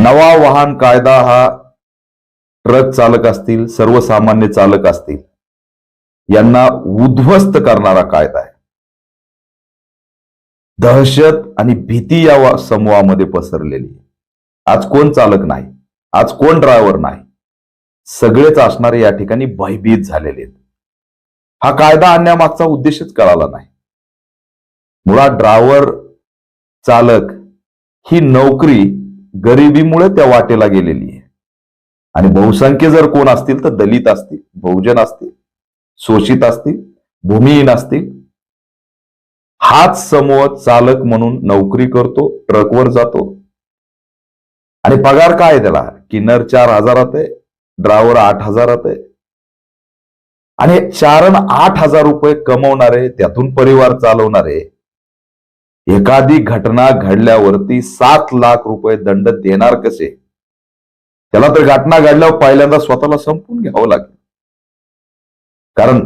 नवा वाहन कायदा हा ट्रक चालक असतील सर्वसामान्य चालक असतील यांना उद्ध्वस्त करणारा कायदा आहे. दहशत आणि भीती या समूहामध्ये पसरलेली आज कोण चालक नाही आज कोण ड्रायव्हर नाही सगळेच असणारे या ठिकाणी भयभीत झालेले आहेत. हा कायदा आणण्यामागचा उद्देशच कळाला नाही. मुळात ड्रायव्हर चालक ही नोकरी गरिबीमुळे त्या वाटेला गेलेली आहे. आणि बहुसंख्य जर कोण असतील तर दलित असतील बहुजन असतील शोषित असतील भूमिहीन असतील. हाच समूह चालक म्हणून नोकरी करतो ट्रकवर जातो. आणि पगार काय त्याला? किन्नर चार हजारात आहे ड्रायव्हर आठ हजारात आहे. आणि चारण आठ हजार रुपये कमवणारे त्यातून परिवार चालवणारे एखादी घटना घडल्यावरती सात लाख रुपये दंड देणार कसे? त्याला तर घटना घडल्यावर पहिल्यांदा स्वतःला संपून घ्यावं लागेल. कारण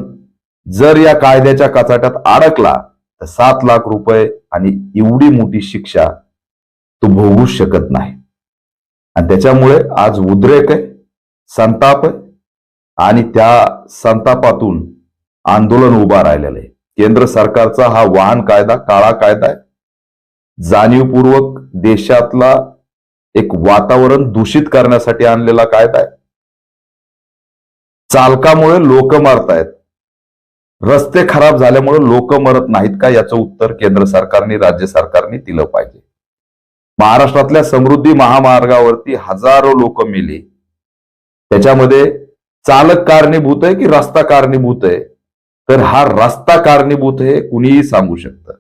जर या कायद्याच्या कचाट्यात अडकला तर सात लाख रुपये आणि एवढी मोठी शिक्षा तो भोगू शकत नाही. आणि त्याच्यामुळे आज उद्रेक आहे संताप आहे आणि त्या संतापातून आंदोलन उभा राहिलेलं आहे. केंद्र सरकारचा हा वाहन कायदा काळा कायदा आहे. जाणीवपूर्वक देशातला एक वातावरण दूषित करण्यासाठी आणलेला कायदा आहे. चालकामुळे लोक मरतायत. रस्ते खराब झाल्यामुळे लोक मरत नाहीत का याचं उत्तर केंद्र सरकारने राज्य सरकारने दिलं पाहिजे. महाराष्ट्रातल्या समृद्धी महामार्गावरती हजारो लोक मेले. त्याच्यामध्ये चालक कारणीभूत आहे की रस्ता कारणीभूत आहे? तर हा रस्ता कारणीभूत आहे कुणीही सांगू शकतं.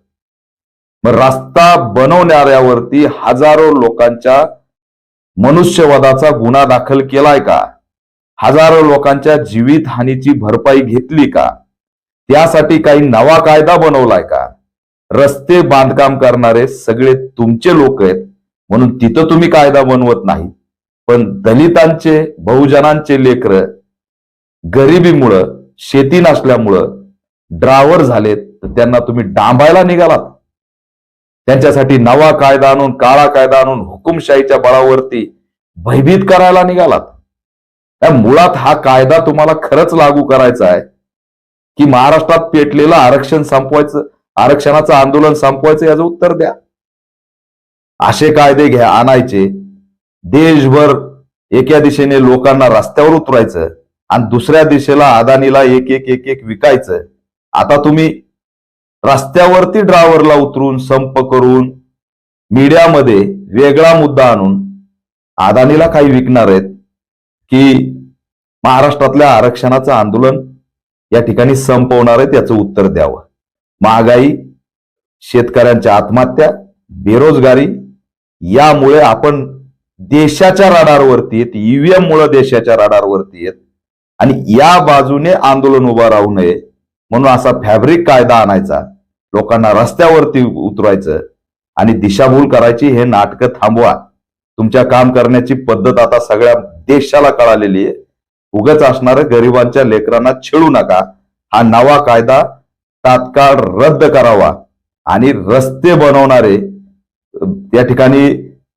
मग रस्ता बनवणाऱ्यावरती हजारो लोकांच्या मनुष्यवधाचा गुन्हा दाखल केलाय का? हजारो लोकांच्या जीवित हानीची भरपाई घेतली का? त्यासाठी काही नवा कायदा बनवलाय का? रस्ते बांधकाम करणारे सगळे तुमचे लोक आहेत म्हणून तिथं तुम्ही कायदा बनवत नाही पण दलितांचे बहुजनांचे लेकर गरिबीमुळं शेती नसल्यामुळं ड्रायव्हर झालेत तर त्यांना तुम्ही डांबायला निघालात. त्यांच्यासाठी नवा कायदा आणून काळा कायदा आणून हुकुमशाहीच्या बळावरती भयभीत करायला निघालात. मुळात हा कायदा तुम्हाला खरंच लागू करायचा आहे. की महाराष्ट्रात पेटलेलं आरक्षण संपवायचं आरक्षणाचं आंदोलन संपवायचं याचं उत्तर द्या. असे कायदे घ्या आणायचे. देशभर एका दिशेने लोकांना रस्त्यावर उतरायचं आणि दुसऱ्या दिशेला अदानीला एक एक एक एक विकायचं. आता तुम्ही रस्त्यावरती ड्रायव्हरला उतरून संप करून मीडियामध्ये वेगळा मुद्दा आणून अदानीला काही विकणार आहेत की महाराष्ट्रातल्या आरक्षणाचं आंदोलन या ठिकाणी संपवणार आहेत याचं उत्तर द्यावं. महागाई शेतकऱ्यांच्या आत्महत्या बेरोजगारी यामुळे आपण देशाच्या राडारवरती येत ईव्हीएम मुळे देशाच्या राडारवरती येत आणि या बाजूने आंदोलन उभं राहू नये म्हणून असा फॅब्रिक कायदा आणायचा. लोकांना रस्त्यावरती उतरायचं आणि दिशाभूल करायची हे नाटकं थांबवा. तुमच्या काम करण्याची पद्धत आता सगळ्या देशाला कळालेली आहे. उगच असणाऱ्या गरिबांच्या लेकरांना छेडू नका. हा नवा कायदा तात्काळ रद्द करावा. आणि रस्ते बनवणारे या ठिकाणी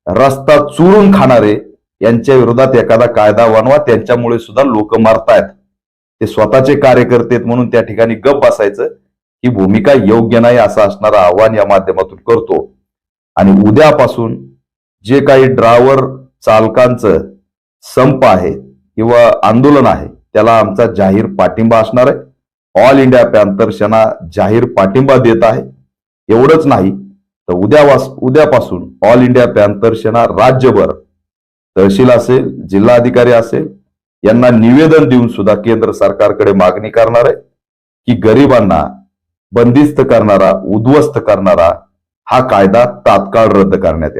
रस्ता चुरून खाणारे यांच्या विरोधात एखादा कायदा बनवा. त्यांच्यामुळे सुद्धा लोक मरतायत. ते स्वतःचे कार्यकर्ते म्हणून त्या ठिकाणी गप बसायचं. ही भूमिका योग्य नाही असं असणारं आव्हान या माध्यमातून करतो. आणि उद्यापासून जे काही ड्रायव्हर चालकांचं संप आहे किंवा आंदोलन आहे त्याला आमचा जाहीर पाठिंबा असणार आहे. ऑल इंडिया पॅन्थर सेना जाहीर पाठिंबा देत आहे. एवढंच नाही तर उद्या उद्यापासून ऑल इंडिया पॅन्थर सेना राज्यभर तहसील असेल जिल्हाधिकारी असेल यांना निवेदन देऊन सुद्धा केंद्र सरकारकडे मागणी करणार आहे की गरिबांना बंदिस्त करणारा उद्ध्वस्त करणारा हा कायदा तात्काळ रद्द करण्यात यावा.